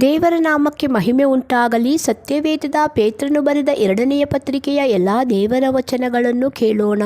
ದೇವರ ನಾಮಕ್ಕೆ ಮಹಿಮೆ ಉಂಟಾಗಲಿ ಸತ್ಯವೇದದ ಪೇತ್ರನು ಬರೆದ ಎರಡನೆಯ ಪತ್ರಿಕೆಯ ಎಲ್ಲ ದೇವರ ವಚನಗಳನ್ನು ಕೇಳೋಣ.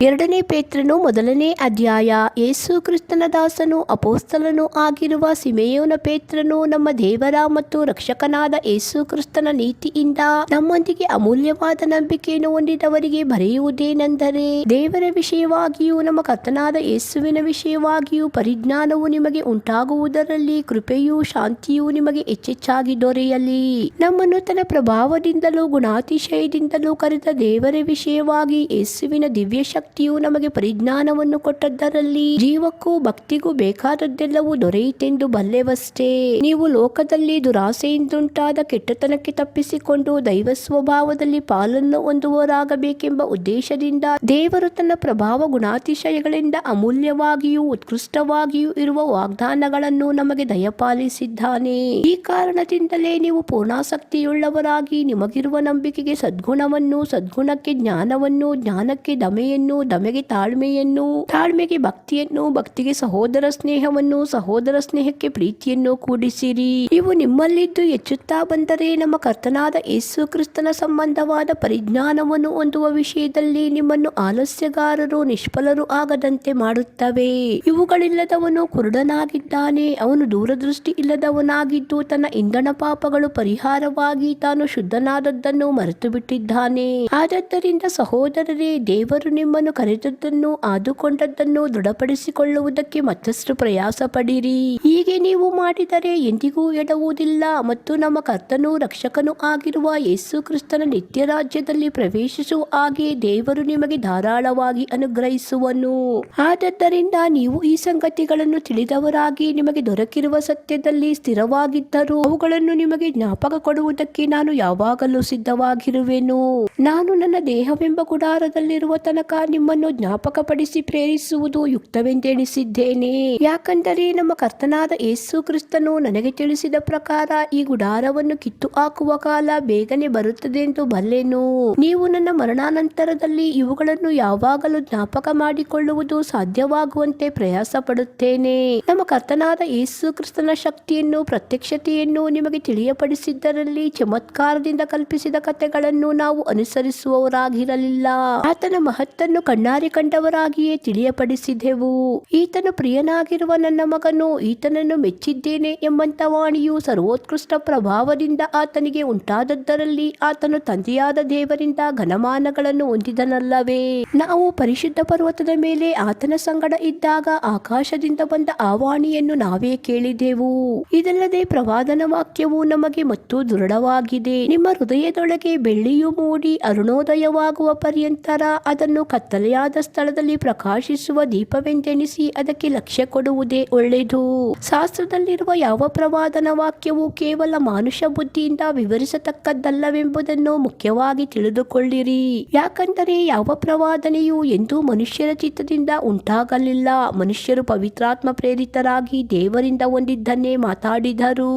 ಎರಡನೇ ಪೇತ್ರನು ಮೊದಲನೇ ಅಧ್ಯಾಯ. ಯೇಸು ಕ್ರಿಸ್ತನ ದಾಸನು, ಅಪೋಸ್ತಲನೂ ಆಗಿರುವ ಸಿಮೆಯೋನ ಪೇತ್ರನು, ನಮ್ಮ ದೇವರ ಮತ್ತು ರಕ್ಷಕನಾದ ಯೇಸು ಕ್ರಿಸ್ತನ ನೀತಿಯಿಂದ ನಮ್ಮೊಂದಿಗೆ ಅಮೂಲ್ಯವಾದ ನಂಬಿಕೆಯನ್ನು ಹೊಂದಿದವರಿಗೆ ಬರೆಯುವುದೇನೆಂದರೆ, ದೇವರ ವಿಷಯವಾಗಿಯೂ ನಮ್ಮ ಕರ್ತನಾದ ಯೇಸುವಿನ ವಿಷಯವಾಗಿಯೂ ಪರಿಜ್ಞಾನವು ನಿಮಗೆ ಉಂಟಾಗುವುದರಲ್ಲಿ ಕೃಪೆಯೂ ಶಾಂತಿಯೂ ನಿಮಗೆ ಹೆಚ್ಚೆಚ್ಚಾಗಿ ದೊರೆಯಲಿ. ನಮ್ಮನ್ನು ತನ್ನ ಪ್ರಭಾವದಿಂದಲೂ, ಗುಣಾತಿಶಯದಿಂದಲೂ ಕರೆದ ದೇವರ ವಿಷಯವಾಗಿ ಯೇಸುವಿನ ದಿವ್ಯ ಶಕ್ತಿಯು ನಮಗೆ ಪರಿಜ್ಞಾನವನ್ನು ಕೊಟ್ಟದ್ದರಲ್ಲಿ ಜೀವಕ್ಕೂ ಭಕ್ತಿಗೂ ಬೇಕಾದದ್ದೆಲ್ಲವೂ ದೊರೆಯಿತೆಂದು ಬಲ್ಲೆವಷ್ಟೇ. ನೀವು ಲೋಕದಲ್ಲಿ ದುರಾಸೆಯಿಂದುಂಟಾದ ಕೆಟ್ಟತನಕ್ಕೆ ತಪ್ಪಿಸಿಕೊಂಡು ದೈವ ಸ್ವಭಾವದಲ್ಲಿ ಪಾಲನ್ನು ಹೊಂದುವವರಾಗಬೇಕೆಂಬ ಉದ್ದೇಶದಿಂದ ದೇವರು ತನ್ನ ಪ್ರಭಾವ ಗುಣಾತಿಶಯಗಳಿಂದ ಅಮೂಲ್ಯವಾಗಿಯೂ ಉತ್ಕೃಷ್ಟವಾಗಿಯೂ ಇರುವ ವಾಗ್ದಾನಗಳನ್ನು ನಮಗೆ ದಯಪಾಲಿಸಿದ್ದಾನೆ. ಈ ಕಾರಣದಿಂದಲೇ ನೀವು ಪೂರ್ಣಾಸಕ್ತಿಯುಳ್ಳವರಾಗಿ ನಿಮಗಿರುವ ನಂಬಿಕೆಗೆ ಸದ್ಗುಣವನ್ನು, ಸದ್ಗುಣಕ್ಕೆ ಜ್ಞಾನವನ್ನು, ಜ್ಞಾನಕ್ಕೆ ದಮೆಯನ್ನು ದಮೆಗೆ ತಾಳ್ಮೆಯನ್ನು, ತಾಳ್ಮೆಗೆ ಭಕ್ತಿಯನ್ನು, ಭಕ್ತಿಗೆ ಸಹೋದರ ಸ್ನೇಹವನ್ನು, ಸಹೋದರ ಸ್ನೇಹಕ್ಕೆ ಪ್ರೀತಿಯನ್ನು ಕೂಡಿಸಿರಿ. ಇವು ನಿಮ್ಮಲ್ಲಿದ್ದು ಹೆಚ್ಚುತ್ತಾ ಬಂದರೆ ನಮ್ಮ ಕರ್ತನಾದ ಯೇಸು ಕ್ರಿಸ್ತನ ಸಂಬಂಧವಾದ ಪರಿಜ್ಞಾನವನ್ನು ಹೊಂದುವ ವಿಷಯದಲ್ಲಿ ನಿಮ್ಮನ್ನು ಆಲಸ್ಯಗಾರರು, ನಿಷ್ಫಲರು ಆಗದಂತೆ ಮಾಡುತ್ತವೆ. ಇವುಗಳಿಲ್ಲದವನು ಕುರುಡನಾಗಿದ್ದಾನೆ. ಅವನು ದೂರದೃಷ್ಟಿ ಇಲ್ಲದವನಾಗಿದ್ದು ತನ್ನ ಇಂಧನ ಪಾಪಗಳು ಪರಿಹಾರವಾಗಿ ತಾನು ಶುದ್ಧನಾದದ್ದನ್ನು ಮರೆತು ಬಿಟ್ಟಿದ್ದಾನೆ ಆದ್ದರಿಂದ ಸಹೋದರರೇ, ದೇವರು ನಿಮ್ಮನ್ನು ಕರೆದದ್ದನ್ನು ಆದುಕೊಂಡದ್ದನ್ನು ದೃಢಪಡಿಸಿಕೊಳ್ಳುವುದಕ್ಕೆ ಮತ್ತಷ್ಟು ಪ್ರಯಾಸ ಪಡಿರಿ. ಹೀಗೆ ನೀವು ಮಾಡಿದರೆ ಎಂದಿಗೂ ಎಡವುವುದಿಲ್ಲ ಮತ್ತು ನಮ್ಮ ಕರ್ತನೂ ರಕ್ಷಕನು ಆಗಿರುವ ಯೇಸು ಕ್ರಿಸ್ತನ ನಿತ್ಯ ರಾಜ್ಯದಲ್ಲಿ ಪ್ರವೇಶಿಸುವ ಹಾಗೆ ದೇವರು ನಿಮಗೆ ಧಾರಾಳವಾಗಿ ಅನುಗ್ರಹಿಸುವನು. ಆದ್ದರಿಂದ ನೀವು ಈ ಸಂಗತಿಗಳನ್ನು ತಿಳಿದವರಾಗಿ ನಿಮಗೆ ದೊರಕಿರುವ ಸತ್ಯದಲ್ಲಿ ಸ್ಥಿರವಾಗಿದ್ದರೂ ಅವುಗಳನ್ನು ನಿಮಗೆ ಜ್ಞಾಪಕ ಕೊಡುವುದಕ್ಕೆ ನಾನು ಯಾವಾಗಲೂ ಸಿದ್ಧವಾಗಿರುವೆನು. ನಾನು ನನ್ನ ದೇಹವೆಂಬ ಗುಡಾರದಲ್ಲಿರುವ ತನಕ ನಿಮ್ಮನ್ನು ಜ್ಞಾಪಕಪಡಿಸಿ ಪ್ರೇರಿಸುವುದು ಯುಕ್ತವೆಂದೆಣಿಸಿದ್ದೇನೆ. ಯಾಕಂದರೆ ನಮ್ಮ ಕರ್ತನಾದ ಯೇಸು ಕ್ರಿಸ್ತನು ನನಗೆ ತಿಳಿಸಿದ ಪ್ರಕಾರ ಈ ಗುಡಾರವನ್ನು ಕಿತ್ತು ಹಾಕುವ ಕಾಲ ಬೇಗನೆ ಬರುತ್ತದೆಂದು ಬಲ್ಲೆನು. ನೀವು ನನ್ನ ಮರಣಾನಂತರದಲ್ಲಿ ಇವುಗಳನ್ನು ಯಾವಾಗಲೂ ಜ್ಞಾಪಕ ಮಾಡಿಕೊಳ್ಳುವುದು ಸಾಧ್ಯವಾಗುವಂತೆ ಪ್ರಯಾಸ ಪಡುತ್ತೇನೆ ನಮ್ಮ ಕರ್ತನಾದ ಯೇಸು ಕ್ರಿಸ್ತನ ಶಕ್ತಿಯನ್ನು, ಪ್ರತ್ಯಕ್ಷತೆಯನ್ನು ನಿಮಗೆ ತಿಳಿಯಪಡಿಸಿದ್ದರಲ್ಲಿ ಚಮತ್ಕಾರದಿಂದ ಕಲ್ಪಿಸಿದ ಕಥೆಗಳನ್ನು ನಾವು ಅನುಸರಿಸುವವರಾಗಿರಲಿಲ್ಲ. ಆತನ ಮಹತ್ತನ್ನು ಕಣ್ಣಾರೆ ಕಂಡವರಾಗಿಯೇ ತಿಳಿಯಪಡಿಸಿದೆವು. ಈತನು ಪ್ರಿಯನಾಗಿರುವ ನನ್ನ ಮಗನು ಈತನನ್ನು ಮೆಚ್ಚಿದ್ದೇನೆ ಎಂಬಂತ ವಾಣಿಯು ಸರ್ವೋತ್ಕೃಷ್ಟ ಪ್ರಭಾವದಿಂದ ಆತನಿಗೆ ಉಂಟಾದದ್ದರಲ್ಲಿ ಆತನು ತಂದೆಯಾದ ದೇವರಿಂದ ಘನಮಾನಗಳನ್ನು ಹೊಂದಿದನಲ್ಲವೇ. ನಾವು ಪರಿಶುದ್ಧ ಪರ್ವತದ ಮೇಲೆ ಆತನ ಸಂಗಡ ಇದ್ದಾಗ ಆಕಾಶದಿಂದ ಬಂದ ಆ ವಾಣಿಯನ್ನು ನಾವೇ ಕೇಳಿದೆವು. ಇದಲ್ಲದೆ ಪ್ರವಾದನ ವಾಕ್ಯವು ನಮಗೆ ಮತ್ತು ದೃಢವಾಗಿದೆ. ನಿಮ್ಮ ಹೃದಯದೊಳಗೆ ಬೆಳ್ಳಿಯು ಮೂಡಿ ಅರುಣೋದಯವಾಗುವ ಪರ್ಯಂತರ ಅದನ್ನು ಕತ್ತಲೆಯಾದ ಸ್ಥಳದಲ್ಲಿ ಪ್ರಕಾಶಿಸುವ ದೀಪವೆಂದೆಣಿಸಿ ಅದಕ್ಕೆ ಲಕ್ಷ್ಯ ಕೊಡುವುದೇ ಒಳ್ಳೆಯದು. ಶಾಸ್ತ್ರದಲ್ಲಿರುವ ಯಾವ ಪ್ರವಾದನ ವಾಕ್ಯವು ಕೇವಲ ಮಾನುಷ ಬುದ್ಧಿಯಿಂದ ವಿವರಿಸತಕ್ಕದ್ದಲ್ಲವೆಂಬುದನ್ನು ಮುಖ್ಯವಾಗಿ ತಿಳಿದುಕೊಳ್ಳಿರಿ. ಯಾಕಂದರೆ ಯಾವ ಪ್ರವಾದನೆಯು ಎಂದೂ ಮನುಷ್ಯರ ಚಿತ್ತದಿಂದ ಉಂಟಾಗಲಿಲ್ಲ. ಮನುಷ್ಯರು ಪವಿತ್ರಾತ್ಮ ಪ್ರೇರಿತರಾಗಿ ದೇವರಿಂದ ಹೊಂದಿದ್ದನ್ನೇ ಮಾತಾಡಿದರು.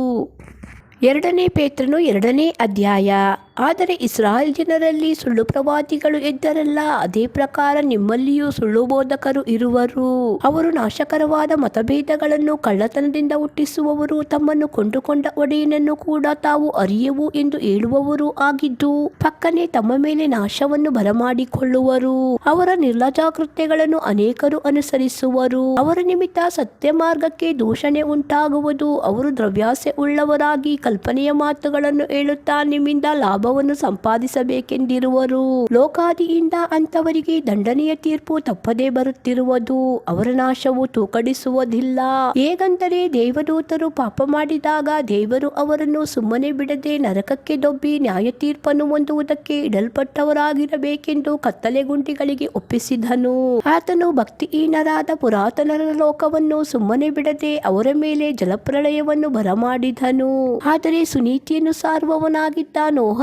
ಎರಡನೇ ಪೇತ್ರನು ಎರಡನೇ ಅಧ್ಯಾಯ. ಆದರೆ ಇಸ್ರಾಯೇಲ್ ಜನರಲ್ಲಿ ಸುಳ್ಳು ಪ್ರವಾದಿಗಳು ಎದ್ದರಲ್ಲ ಅದೇ ಪ್ರಕಾರ ನಿಮ್ಮಲ್ಲಿಯೂ ಸುಳ್ಳು ಬೋಧಕರು ಇರುವರು. ಅವರು ನಾಶಕರವಾದ ಮತಭೇದಗಳನ್ನು ಕಳ್ಳತನದಿಂದ ಹುಟ್ಟಿಸುವವರು, ತಮ್ಮನ್ನು ಕೊಂಡುಕೊಂಡ ಒಡೆಯನನ್ನು ಕೂಡ ತಾವು ಅರಿಯವು ಎಂದು ಹೇಳುವವರು ಆಗಿದ್ದು, ಪಕ್ಕನೆ ತಮ್ಮ ಮೇಲೆ ನಾಶವನ್ನು ಬರಮಾಡಿಕೊಳ್ಳುವರು. ಅವರ ನಿರ್ಲಜಾಕೃತ್ಯಗಳನ್ನು ಅನೇಕರು ಅನುಸರಿಸುವರು. ಅವರ ನಿಮಿತ್ತ ಸತ್ಯ ಮಾರ್ಗಕ್ಕೆ ದೂಷಣೆ ಉಂಟಾಗುವುದು. ಅವರು ದ್ರವ್ಯಾಸೆ ಉಳ್ಳವರಾಗಿ ಕಲ್ಪನೆಯ ಮಾತುಗಳನ್ನು ಹೇಳುತ್ತಾ ನಿಮ್ಮಿಂದ ಲಾಭವನ್ನು ಸಂಪಾದಿಸಬೇಕೆಂದಿರುವರು. ಲೋಕಾದಿಯಿಂದ ಅಂತವರಿಗೆ ದಂಡನೆಯ ತೀರ್ಪು ತಪ್ಪದೇ ಬರುತ್ತಿರುವುದು, ಅವರ ನಾಶವು ತೂಕಡಿಸುವುದಿಲ್ಲ. ಹೇಗಂದರೆ ದೇವದೂತರು ಪಾಪ ಮಾಡಿದಾಗ ದೇವರು ಅವರನ್ನು ಸುಮ್ಮನೆ ಬಿಡದೆ ನರಕಕ್ಕೆ ದೊಬ್ಬಿ ನ್ಯಾಯ ತೀರ್ಪನ್ನು ಹೊಂದುವುದಕ್ಕೆ ಇಡಲ್ಪಟ್ಟವರಾಗಿರಬೇಕೆಂದು ಕತ್ತಲೆ ಗುಂಡಿಗಳಿಗೆ ಒಪ್ಪಿಸಿದನು. ಆತನು ಭಕ್ತಿಹೀನರಾದ ಪುರಾತನರ ಲೋಕವನ್ನು ಸುಮ್ಮನೆ ಬಿಡದೆ ಅವರ ಮೇಲೆ ಜಲಪ್ರಳಯವನ್ನು ಬರಮಾಡಿದನು. ಆದರೆ ಸುನೀತಿಯನ್ನು ಸಾರುವವನಾಗಿದ್ದ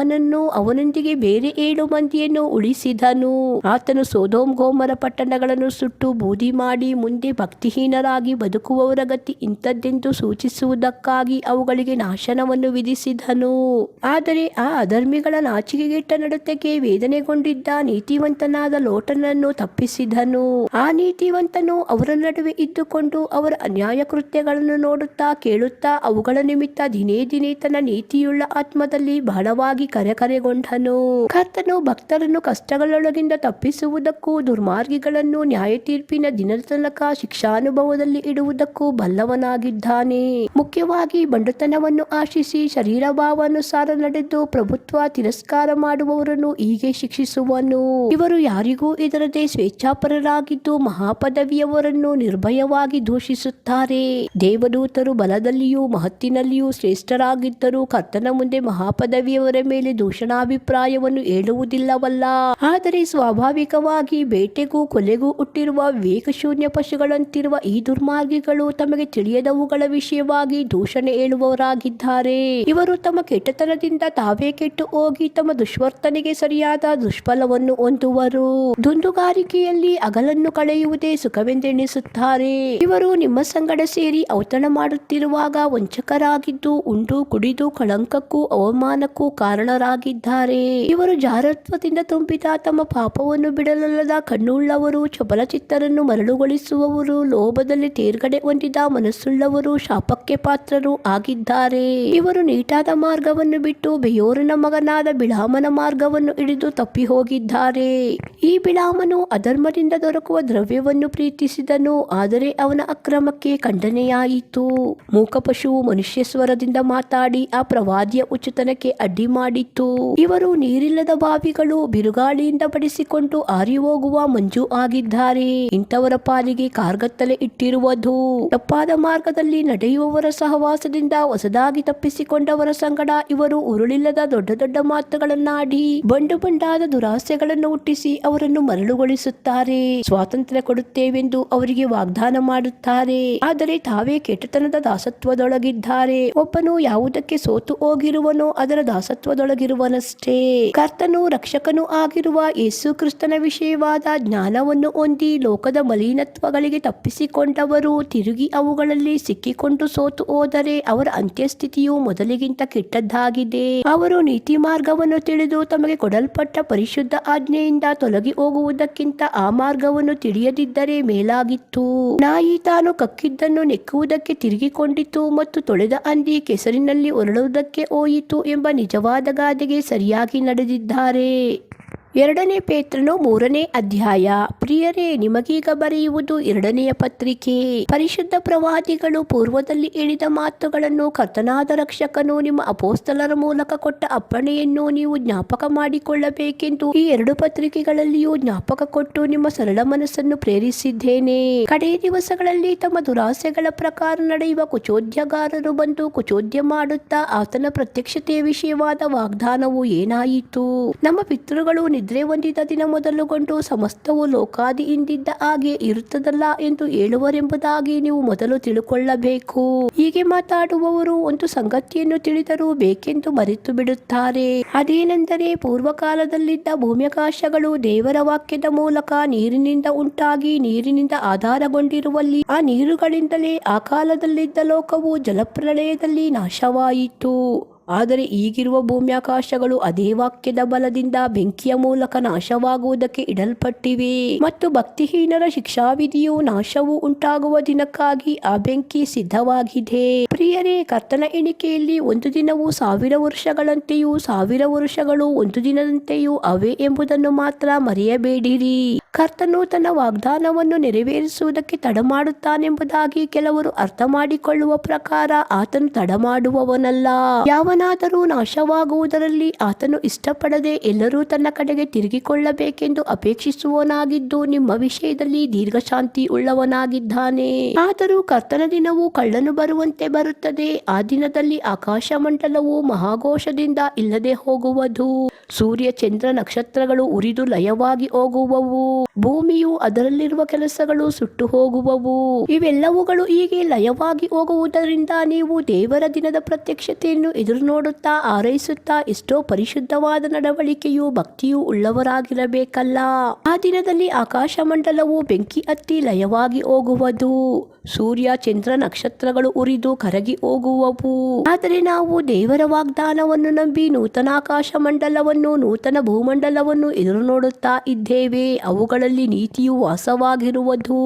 ಲೋಟನನ್ನು ಅವನೊಂದಿಗೆ ಬೇರೆ ಏಳು ಮಂದಿಯನ್ನು ಉಳಿಸಿದನು. ಆತನು ಸೋದೋಮ್ ಗೋಮರ ಪಟ್ಟಣಗಳನ್ನು ಸುಟ್ಟು ಬೂದಿ ಮಾಡಿ ಮುಂದೆ ಭಕ್ತಿಹೀನರಾಗಿ ಬದುಕುವವರ ಗತಿ ಇಂಥದ್ದೆಂದು ಸೂಚಿಸುವುದಕ್ಕಾಗಿ ಅವುಗಳಿಗೆ ನಾಶನವನ್ನು ವಿಧಿಸಿದನು. ಆದರೆ ಆ ಅಧರ್ಮಿಗಳ ನಾಚಿಕೆಗೆಟ್ಟ ನಡತೆಗೆ ವೇದನೆಗೊಂಡಿದ್ದ ನೀತಿವಂತನಾದ ಲೋಟನನ್ನು ತಪ್ಪಿಸಿದನು. ಆ ನೀತಿವಂತನು ಅವರ ನಡುವೆ ಇದ್ದುಕೊಂಡು ಅವರ ಅನ್ಯಾಯ ಕೃತ್ಯಗಳನ್ನು ನೋಡುತ್ತಾ ಕೇಳುತ್ತಾ ಅವುಗಳ ನಿಮಿತ್ತ ದಿನೇ ದಿನೇ ತನ್ನ ನೀತಿಯುಳ್ಳ ಆತ್ಮದಲ್ಲಿ ಬಹಳವಾಗಿ ಕರೆಕರೆಗೊಂಡನು, ಕರ್ತನು ಭಕ್ತರನ್ನು ಕಷ್ಟಗಳೊಳಗಿಂದ ತಪ್ಪಿಸುವುದಕ್ಕೂ, ದುರ್ಮಾರ್ಗಿಗಳನ್ನು ನ್ಯಾಯ ತೀರ್ಪಿನ ದಿನದ ತನಕ ಶಿಕ್ಷಾನುಭವದಲ್ಲಿ ಇಡುವುದಕ್ಕೂ ಬಲ್ಲವನಾಗಿದ್ದಾನೆ. ಮುಖ್ಯವಾಗಿ ಬಂಡುತನವನ್ನು ಆಶಿಸಿ ಶರೀರ ಭಾವಾನುಸಾರ ನಡೆದು ಪ್ರಭುತ್ವ ತಿರಸ್ಕಾರ ಮಾಡುವವರನ್ನು ಹೀಗೆ ಶಿಕ್ಷಿಸುವನು. ಇವರು ಯಾರಿಗೂ ಇದರದೆ ಸ್ವೇಚ್ಛಾಪರರಾಗಿದ್ದು ಮಹಾಪದವಿಯವರನ್ನು ನಿರ್ಭಯವಾಗಿ ದೂಷಿಸುತ್ತಾರೆ. ದೇವದೂತರು ಬಲದಲ್ಲಿಯೂ ಮಹತ್ತಿನಲ್ಲಿಯೂ ಶ್ರೇಷ್ಠರಾಗಿದ್ದರು ಕರ್ತನ ಮುಂದೆ ಮಹಾಪದವಿಯವರ ಮೇಲೆ ದೂಷಣಾಭಿಪ್ರಾಯವನ್ನು ಹೇಳುವುದಿಲ್ಲವಲ್ಲ. ಆದರೆ ಸ್ವಾಭಾವಿಕವಾಗಿ ಬೇಟೆಗೂ ಕೊಲೆಗೂ ಹುಟ್ಟಿರುವ ವೇಗಶೂನ್ಯ ಪಶುಗಳಂತಿರುವ ಈ ದುರ್ಮಾರ್ಗಿಗಳು ತಮಗೆ ತಿಳಿಯದವುಗಳ ವಿಷಯವಾಗಿ ದೂಷಣೆ ಹೇಳುವವರಾಗಿದ್ದಾರೆ. ಇವರು ತಮ್ಮ ಕೆಟ್ಟತನದಿಂದ ತಾವೇ ಕೆಟ್ಟು ಹೋಗಿ ತಮ್ಮ ದುಷ್ವರ್ತನೆಗೆ ಸರಿಯಾದ ದುಷ್ಫಲವನ್ನು ಹೊಂದುವರು. ದುಂದುಗಾರಿಕೆಯಲ್ಲಿ ಅಗಲನ್ನು ಕಳೆಯುವುದೇ ಸುಖವೆಂದೆಣಿಸುತ್ತಾರೆ ಇವರು ನಿಮ್ಮ ಸಂಗಡ ಸೇರಿ ಔತಣ ಮಾಡುತ್ತಿರುವಾಗ ವಂಚಕರಾಗಿದ್ದು, ಉಂಡು ಕುಡಿದು, ಕಳಂಕಕ್ಕೂ ಅವಮಾನಕ್ಕೂ ಕಾರಣರಾಗಿದ್ದಾರೆ ಇವರು ಜಾರತ್ವದಿಂದ ತುಂಬಿದ ತಮ್ಮ ಪಾಪವನ್ನು ಬಿಡಲಲ್ಲದ ಕಣ್ಣುಳ್ಳವರು, ಚಪಲಚಿತ್ತರನ್ನು ಮರಳುಗೊಳಿಸುವವರು, ಲೋಭದಲ್ಲಿ ತೇರ್ಗಡೆ ಹೊಂದಿದ ಮನಸ್ಸುಳ್ಳವರು, ಶಾಪಕ್ಕೆ ಪಾತ್ರರು ಆಗಿದ್ದಾರೆ. ಇವರು ನೀಟಾದ ಮಾರ್ಗವನ್ನು ಬಿಟ್ಟು ಬೆಯೋರನ ಮಗನಾದ ಬಿಳಾಮನ ಮಾರ್ಗವನ್ನು ಹಿಡಿದು ತಪ್ಪಿ ಹೋಗಿದ್ದಾರೆ ಈ ಬಿಳಾಮನು ಅಧರ್ಮದಿಂದ ದೊರಕುವ ದ್ರವ್ಯವನ್ನು ಪ್ರೀತಿಸಿದನು, ಆದರೆ ಅವನ ಅಕ್ರಮಕ್ಕೆ ಖಂಡನೆಯಾಯಿತು. ಮನುಷ್ಯ ಸ್ವರದಿಂದ ಮಾತಾಡಿ, ಆ ಪ್ರವಾದಿಯ ಉಚಿತನಕ್ಕೆ ಅಡ್ಡಿ ಮಾಡಿತ್ತು ಇವರು ನೀರಿಲ್ಲದ ಬಾವಿಗಳು ಬಿರುಗಾಳಿಯಿಂದ ಬಡಿಸಿಕೊಂಡು ಆರಿ ಹೋಗುವ ಮಂಜು ಆಗಿದ್ದಾರೆ. ಇಂಥವರ ಪಾಲಿಗೆ ಕಾರ್ಗತ್ತಲೆ ಇಟ್ಟಿರುವುದು. ತಪ್ಪಾದ ಮಾರ್ಗದಲ್ಲಿ ನಡೆಯುವವರ ಸಹವಾಸದಿಂದ ಹೊಸದಾಗಿ ತಪ್ಪಿಸಿಕೊಂಡವರ ಸಂಗಡ ಇವರು ಉರುಳಿಲ್ಲದ ದೊಡ್ಡ ದೊಡ್ಡ ಮಾತುಗಳನ್ನಾಡಿ, ಬಂಡು ಬಂಡಾದ ದುರಾಸೆಗಳನ್ನು ಹುಟ್ಟಿಸಿ ಅವರನ್ನು ಮರಳುಗೊಳಿಸುತ್ತಾರೆ. ಸ್ವಾತಂತ್ರ್ಯ ಕೊಡುತ್ತೇವೆಂದು ಅವರಿಗೆ ವಾಗ್ದಾನ ಮಾಡುತ್ತಾರೆ. ಆದರೆ ತಾವೇ ಕೆಟ್ಟತನದ ದಾಸತ್ವದೊಳಗಿದ್ದಾರೆ. ಒಬ್ಬನು ಯಾವುದಕ್ಕೆ ಸೋತು ಹೋಗಿರುವನೋ ಅದರ ದಾಸತ್ವದೊಳಗಿರುವನಷ್ಟೇ ಕರ್ತನು ರಕ್ಷಕನು ಆಗಿರುವ ಯೇಸು ಕ್ರಿಸ್ತನ ವಿಷಯವಾದ ಜ್ಞಾನವನ್ನು ಹೊಂದಿ ಲೋಕದ ಮಲಿನತ್ವಗಳಿಗೆ ತಪ್ಪಿಸಿಕೊಂಡವರು ತಿರುಗಿ ಅವುಗಳಲ್ಲಿ ಸಿಕ್ಕಿಕೊಂಡು ಸೋತು ಹೋದರೆ ಅವರ ಅಂತ್ಯಸ್ಥಿತಿಯು ಮೊದಲಿಗಿಂತ ಕೆಟ್ಟದ್ದಾಗಿದೆ. ಅವರು ನೀತಿ ಮಾರ್ಗವನ್ನು ತಿಳಿದು ತಮಗೆ ಕೊಡಲ್ಪಟ್ಟ ಪರಿಶುದ್ಧ ಆಜ್ಞೆಯಿಂದ ತೊಲಗಿ ಹೋಗುವುದಕ್ಕಿಂತ ಆ ಮಾರ್ಗವನ್ನು ತಿಳಿಯದಿದ್ದರೆ ಮೇಲಾಗಿತ್ತು. ನಾಯಿ ತಾನು ಕಕ್ಕಿದ್ದನ್ನು ನೆಕ್ಕುವುದಕ್ಕೆ ತಿರುಗಿಕೊಂಡಿತು ಮತ್ತು ತೊಳೆದ ಹಂದಿ ಕೆಸರಿನಲ್ಲಿ ಹೊರಳುವುದಕ್ಕೆ ಹೋಯಿತು ಎಂಬ ನಿಜವಾದ ಗಾದೆಗೆ ಸರಿಯಾಗಿ ನಡೆದಿದ್ದಾರೆ. ಎರಡನೇ ಪೇತ್ರನು ಮೂರನೇ ಅಧ್ಯಾಯ. ಪ್ರಿಯರೇ, ನಿಮಗೀಗ ಬರೆಯುವುದು ಎರಡನೆಯ ಪತ್ರಿಕೆ. ಪರಿಶುದ್ಧ ಪ್ರವಾದಿಗಳು ಪೂರ್ವದಲ್ಲಿ ಹೇಳಿದ ಮಾತುಗಳನ್ನು ಕರ್ತನಾದ ರಕ್ಷಕನು ನಿಮ್ಮ ಅಪೋಸ್ತಲರ ಮೂಲಕ ಕೊಟ್ಟ ಅಪ್ಪಣೆಯನ್ನು ನೀವು ಜ್ಞಾಪಕ ಮಾಡಿಕೊಳ್ಳಬೇಕೆಂದು ಈ ಎರಡು ಪತ್ರಿಕೆಗಳಲ್ಲಿಯೂ ಜ್ಞಾಪಕ ಕೊಟ್ಟು ನಿಮ್ಮ ಸರಳ ಮನಸ್ಸನ್ನು ಪ್ರೇರಿಸಿದ್ದೇನೆ. ಕಡೆ ದಿವಸಗಳಲ್ಲಿ ತಮ್ಮ ದುರಾಸೆಗಳ ಪ್ರಕಾರ ನಡೆಯುವ ಕುಚೋದ್ಯಗಾರರು ಬಂದು ಕುಚೋದ್ಯ ಮಾಡುತ್ತಾ ಆತನ ಪ್ರತ್ಯಕ್ಷತೆಯ ವಿಷಯವಾದ ವಾಗ್ದಾನವು ಏನಾಯಿತು? ನಮ್ಮ ಪಿತೃಗಳು ನಿದ್ರೆ ಹೊಂದಿದ ದಿನ ಮೊದಲುಗೊಂಡು ಸಮಸ್ತವು ಲೋಕಾದಿಯಿಂದಿದ್ದ ಹಾಗೆ ಇರುತ್ತದಲ್ಲ ಎಂದು ಹೇಳುವರೆಂಬುದಾಗಿ ನೀವು ಮೊದಲು ತಿಳುಕೊಳ್ಳಬೇಕು. ಹೀಗೆ ಮಾತಾಡುವವರು ಒಂದು ಸಂಗತಿಯನ್ನು ತಿಳಿದರೂ ಬೇಕೆಂದು ಮರೆತು ಬಿಡುತ್ತಾರೆ. ಅದೇನೆಂದರೆ ಪೂರ್ವಕಾಲದಲ್ಲಿದ್ದ ಭೂಮ್ಯಾಕಾಶಗಳು ದೇವರ ವಾಕ್ಯದ ಮೂಲಕ ನೀರಿನಿಂದ ಉಂಟಾಗಿ ನೀರಿನಿಂದ ಆಧಾರಗೊಂಡಿರುವಲ್ಲಿ ಆ ನೀರುಗಳಿಂದಲೇ ಆ ಕಾಲದಲ್ಲಿದ್ದ ಲೋಕವು ಜಲಪ್ರಳಯದಲ್ಲಿ ನಾಶವಾಯಿತು. ಆದರೆ ಈಗಿರುವ ಭೂಮ್ಯಾಕಾಶಗಳು ಅದೇ ವಾಕ್ಯದ ಬಲದಿಂದ ಬೆಂಕಿಯ ಮೂಲಕ ನಾಶವಾಗುವುದಕ್ಕೆ ಇಡಲ್ಪಟ್ಟಿವೆ. ಮತ್ತು ಭಕ್ತಿಹೀನರ ಶಿಕ್ಷಾವಿಧಿಯು ನಾಶವು ಉಂಟಾಗುವ ದಿನಕ್ಕಾಗಿ ಆ ಬೆಂಕಿ ಸಿದ್ಧವಾಗಿದೆ. ಪ್ರಿಯರೇ, ಕರ್ತನ ಎಣಿಕೆಯಲ್ಲಿ ಒಂದು ದಿನವು ಸಾವಿರ ವರ್ಷಗಳಂತೆಯೂ ಸಾವಿರ ವರ್ಷಗಳು ಒಂದು ದಿನದಂತೆಯೂ ಅವೆ ಎಂಬುದನ್ನು ಮಾತ್ರ ಮರೆಯಬೇಡಿರಿ. ಕರ್ತನು ತನ್ನ ವಾಗ್ದಾನವನ್ನು ನೆರವೇರಿಸುವುದಕ್ಕೆ ತಡ ಮಾಡುತ್ತಾನೆಂಬುದಾಗಿ ಕೆಲವರು ಅರ್ಥ ಮಾಡಿಕೊಳ್ಳುವ ಪ್ರಕಾರ ಆತನು ತಡ ಮಾಡುವವನಲ್ಲ ಯಾವನಾದರೂ ನಾಶವಾಗುವುದರಲ್ಲಿ ಆತನು ಇಷ್ಟಪಡದೆ ಎಲ್ಲರೂ ತನ್ನ ಕಡೆಗೆ ತಿರುಗಿಕೊಳ್ಳಬೇಕೆಂದು ಅಪೇಕ್ಷಿಸುವವನಾಗಿದ್ದು ನಿಮ್ಮ ವಿಷಯದಲ್ಲಿ ದೀರ್ಘಶಾಂತಿ ಉಳ್ಳವನಾಗಿದ್ದಾನೆ. ಆದರೂ ಕರ್ತನ ದಿನವು ಕಳ್ಳನು ಬರುವಂತೆ ಬರುತ್ತದೆ. ಆ ದಿನದಲ್ಲಿ ಆಕಾಶ ಮಂಡಲವು ಮಹಾಘೋಷದಿಂದ ಇಲ್ಲದೆ ಹೋಗುವುದು. ಸೂರ್ಯ ಚಂದ್ರ ನಕ್ಷತ್ರಗಳು ಉರಿದು ಲಯವಾಗಿ ಹೋಗುವವು. ಭೂಮಿಯು ಅದರಲ್ಲಿರುವ ಕೆಲಸಗಳು ಸುಟ್ಟು ಹೋಗುವವು. ಇವೆಲ್ಲವುಗಳು ಹೀಗೆ ಲಯವಾಗಿ ಹೋಗುವುದರಿಂದ ನೀವು ದೇವರ ದಿನದ ಪ್ರತ್ಯಕ್ಷತೆಯನ್ನು ಎದುರು ನೋಡುತ್ತಾ ಆರೈಸುತ್ತಾ ಎಷ್ಟೋ ಪರಿಶುದ್ಧವಾದ ನಡವಳಿಕೆಯು ಭಕ್ತಿಯು ಉಳ್ಳವರಾಗಿರಬೇಕಲ್ಲ. ಆ ದಿನದಲ್ಲಿ ಆಕಾಶ ಮಂಡಲವು ಬೆಂಕಿ ಹತ್ತಿ ಲಯವಾಗಿ ಹೋಗುವುದು. ಸೂರ್ಯ, ಚಂದ್ರ, ನಕ್ಷತ್ರಗಳು ಉರಿದು ಕರಗಿ ಹೋಗುವವು. ಆದರೆ ನಾವು ದೇವರ ವಾಗ್ದಾನವನ್ನು ನಂಬಿ ನೂತನ ಆಕಾಶ ಮಂಡಲವನ್ನು ನೂತನ ಭೂಮಂಡಲವನ್ನು ಎದುರು ನೋಡುತ್ತಾ ಇದ್ದೇವೆ ಅವುಗಳಲ್ಲಿ ನೀತಿಯು ವಾಸವಾಗಿರುವುದು.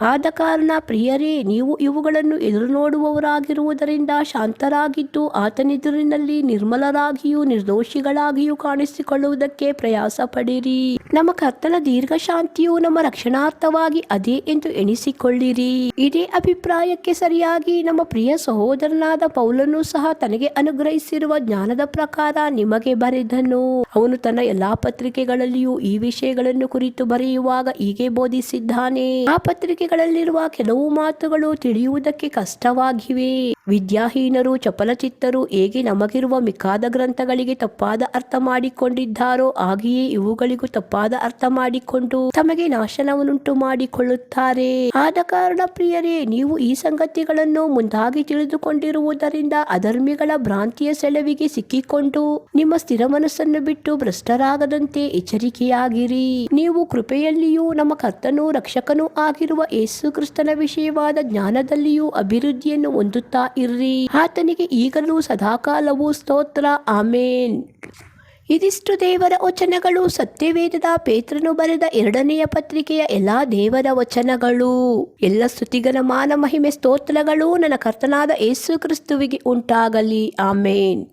ಆದ ಕಾರಣ ಪ್ರಿಯರೇ, ನೀವು ಇವುಗಳನ್ನು ಎದುರು ನೋಡುವವರಾಗಿರುವುದರಿಂದ ಶಾಂತರಾಗಿದ್ದು ಆತನೆದುರಿನಲ್ಲಿ ನಿರ್ಮಲರಾಗಿಯೂ ನಿರ್ದೋಷಿಗಳಾಗಿಯೂ ಕಾಣಿಸಿಕೊಳ್ಳುವುದಕ್ಕೆ ಪ್ರಯಾಸ ಪಡಿರಿ ನಮ್ಮ ಕರ್ತನ ದೀರ್ಘ ಶಾಂತಿಯು ನಮ್ಮ ರಕ್ಷಣಾರ್ಥವಾಗಿ ಅದೇ ಎಂದು ಎಣಿಸಿಕೊಳ್ಳಿರಿ. ಇದೇ ಅಭಿಪ್ರಾಯಕ್ಕೆ ಸರಿಯಾಗಿ ನಮ್ಮ ಪ್ರಿಯ ಸಹೋದರನಾದ ಪೌಲನು ಸಹ ತನಗೆ ಅನುಗ್ರಹಿಸಿರುವ ಜ್ಞಾನದ ಪ್ರಕಾರ ನಿಮಗೆ ಬರೆದನು. ಅವನು ತನ್ನ ಎಲ್ಲಾ ಪತ್ರಿಕೆಗಳಲ್ಲಿಯೂ ಈ ವಿಷಯಗಳನ್ನು ಕುರಿತು ಬರೆಯುವಾಗ ಹೀಗೆ ಬೋಧಿಸಿದ್ದಾನೆ. ಆ ಪತ್ರಿಕೆಗಳಲ್ಲಿರುವ ಕೆಲವು ಮಾತುಗಳು ತಿಳಿಯುವುದಕ್ಕೆ ಕಷ್ಟವಾಗಿವೆ. ವಿದ್ಯಾಹೀನರು, ಚಪಲಚಿತ್ತರು ಹೇಗೆ ನಮಗಿರುವ ಮಿಕ್ಕಾದ ಗ್ರಂಥಗಳಿಗೆ ತಪ್ಪಾದ ಅರ್ಥ ಮಾಡಿಕೊಂಡಿದ್ದಾರೋ ಹಾಗೆಯೇ ಇವುಗಳಿಗೂ ತಪ್ಪಾದ ಅರ್ಥ ಮಾಡಿಕೊಂಡು ತಮಗೆ ನಾಶನವನ್ನುಂಟು ಮಾಡಿಕೊಳ್ಳುತ್ತಾರೆ. ಆದ ಕಾರಣ ಪ್ರಿಯರೇ, ನೀವು ಈ ಸಂಗತಿಗಳನ್ನು ಮುಂದಾಗಿ ತಿಳಿದುಕೊಂಡಿರುವುದರಿಂದ ಅಧರ್ಮಿಗಳ ಭ್ರಾಂತಿಯ ಸೆಳವಿಗೆ ಸಿಕ್ಕಿಕೊಂಡು ನಿಮ್ಮ ಸ್ಥಿರ ಮನಸ್ಸನ್ನು ಬಿಟ್ಟು ಭ್ರಷ್ಟರಾಗದಂತೆ ಎಚ್ಚರಿಕೆಯಾಗಿರಿ. ನೀವು ಕೃಪೆಯಲ್ಲಿಯೂ ನಮ್ಮ ಕರ್ತನೂ ರಕ್ಷಕನೂ ಆಗಿರುವ ಯೇಸು ಕ್ರಿಸ್ತನ ವಿಷಯವಾದ ಜ್ಞಾನದಲ್ಲಿಯೂ ಅಭಿವೃದ್ಧಿಯನ್ನು ಹೊಂದುತ್ತಾ ಇರ್ರಿ. ಆತನಿಗೆ ಈಗಲೂ ಸದಾಕಾಲವೂ ಸ್ತೋತ್ರ. ಆಮೇನ್. ಇದಿಷ್ಟು ದೇವರ ವಚನಗಳು. ಸತ್ಯವೇದದ ಪೇತ್ರನು ಬರೆದ ಎರಡನೆಯ ಪತ್ರಿಕೆಯ ಎಲ್ಲಾ ದೇವರ ವಚನಗಳು. ಎಲ್ಲ ಸ್ತುತಿಗನ ಮಾನ ಮಹಿಮೆ ಸ್ತೋತ್ರಗಳು ನನ್ನ ಕರ್ತನಾದ ಯೇಸು ಕ್ರಿಸ್ತುವಿಗೆ ಉಂಟಾಗಲಿ. ಆಮೇನ್.